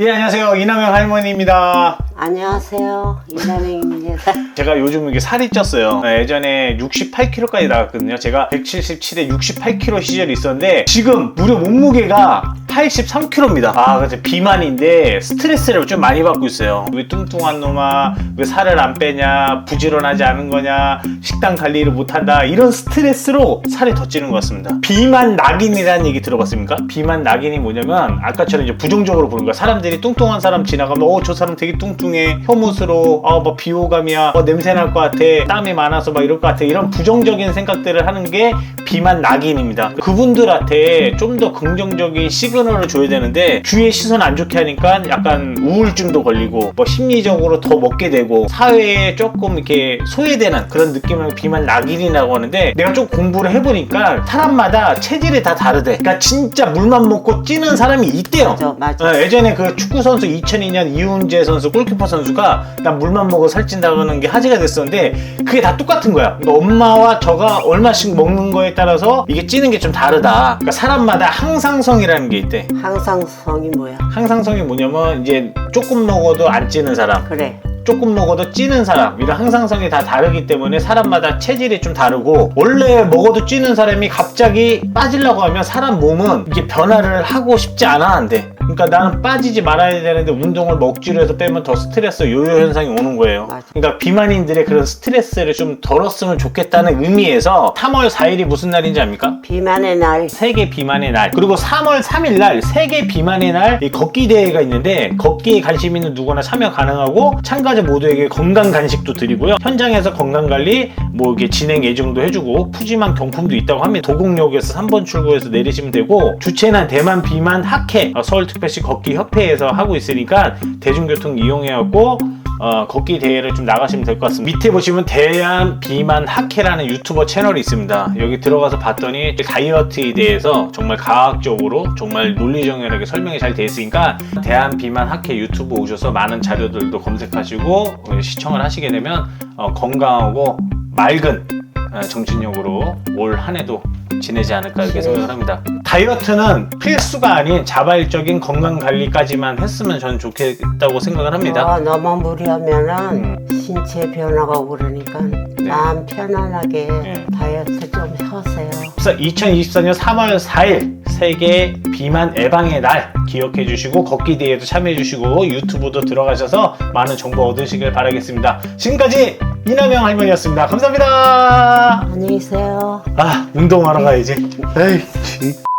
예, 안녕하세요. 이남영 할머니입니다. 안녕하세요. 이남영입니다. 제가 요즘 이게 살이 쪘어요. 네, 예전에 68kg까지 나갔거든요. 제가 177에 68kg 시절이 있었는데 지금 무려 몸무게가 83kg입니다. 아, 그래서 비만인데 스트레스를 좀 많이 받고 있어요. 왜 뚱뚱한 놈아, 왜 살을 안 빼냐, 부지런하지 않은 거냐, 식단 관리를 못한다, 이런 스트레스로 살이 더 찌는 것 같습니다. 비만 낙인이라는 얘기 들어봤습니까? 비만 낙인이 뭐냐면 아까처럼 이제 부정적으로 보는 거야. 사람들이 뚱뚱한 사람 지나가면 어, 저 사람 되게 뚱뚱해, 혐오스러워, 어, 뭐 비호감이야, 어, 냄새 날 것 같아, 땀이 많아서 막 이럴 것 같아. 이런 부정적인 생각들을 하는 게 비만 낙인입니다. 그분들한테 좀 더 긍정적인 시그널을 줘야 되는데 주위의 시선 안 좋게 하니까 약간 우울증도 걸리고 뭐 심리적으로 더 먹게 되고 사회에 조금 이렇게 소외되는 그런 느낌을 비만 낙인이라고 하는데 내가 좀 공부를 해보니까 사람마다 체질이 다 다르대. 그러니까 진짜 물만 먹고 찌는 사람이 있대요. 맞아, 맞아. 어, 예전에 그 축구 선수 2002년 이훈재 선수 골키퍼 선수가 난 물만 먹어 살찐다는 게 화제가 됐었는데 그게 다 똑같은 거야. 그러니까 엄마와 저가 얼마씩 먹는 거에 따라 서 이게 찌는 게 좀 다르다. 그러니까 사람마다 항상성이라는 게 있대. 항상성이 뭐야? 항상성이 뭐냐면 이제 조금 먹어도 안 찌는 사람, 그래. 조금 먹어도 찌는 사람 이런 항상성이 다 다르기 때문에 사람마다 체질이 좀 다르고 원래 먹어도 찌는 사람이 갑자기 빠지려고 하면 사람 몸은 이게 변화를 하고 싶지 않아 한대 그러니까 나는 빠지지 말아야 되는데 운동을 먹지로 해서 빼면 더 스트레스 요요 현상이 오는 거예요. 그러니까 비만인들의 그런 스트레스를 좀 덜었으면 좋겠다는 의미에서 3월 4일이 무슨 날인지 압니까? 비만의 날. 세계 비만의 날 그리고 3월 3일 날 세계 비만의 날 이 걷기 대회가 있는데 걷기에 관심 있는 누구나 참여 가능하고 참가자 모두에게 건강 간식도 드리고요 현장에서 건강 관리 뭐 이게 진행 예정도 해주고 푸짐한 경품도 있다고 합니다 도곡역에서 3번 출구에서 내리시면 되고 주최는 대만 비만 학회 어, 서울 특 별시 걷기 협회에서 하고 있으니까 대중교통 이용해갖고 어, 걷기 대회를 좀 나가시면 될 것 같습니다. 밑에 보시면 대한 비만 학회라는 유튜버 채널이 있습니다. 여기 들어가서 봤더니 다이어트에 대해서 정말 과학적으로 정말 논리정연하게 설명이 잘 되어 있으니까 대한 비만 학회 유튜브 오셔서 많은 자료들도 검색하시고 어, 시청을 하시게 되면 어, 건강하고 맑은 어, 정신력으로 올 한 해도 지내지 않을까 이렇게 생각을 합니다. 다이어트는 필수가 아닌 자발적인 건강 관리까지만 했으면 저는 좋겠다고 생각을 합니다. 어, 너무 무리하면은 음. 신체 변화가 오고 그러니까 마음 편안하게 네. 다이어트 좀 하세요. 그래서 2024년 3월 4일 세계 비만 예방의 날 기억해 주시고 걷기 대회도 참여해 주시고 유튜브도 들어가셔서 많은 정보 얻으시길 바라겠습니다. 지금까지 이남영 할머니였습니다. 감사합니다. 안녕히 계세요. 아 운동하러 가야지. 에이. 진-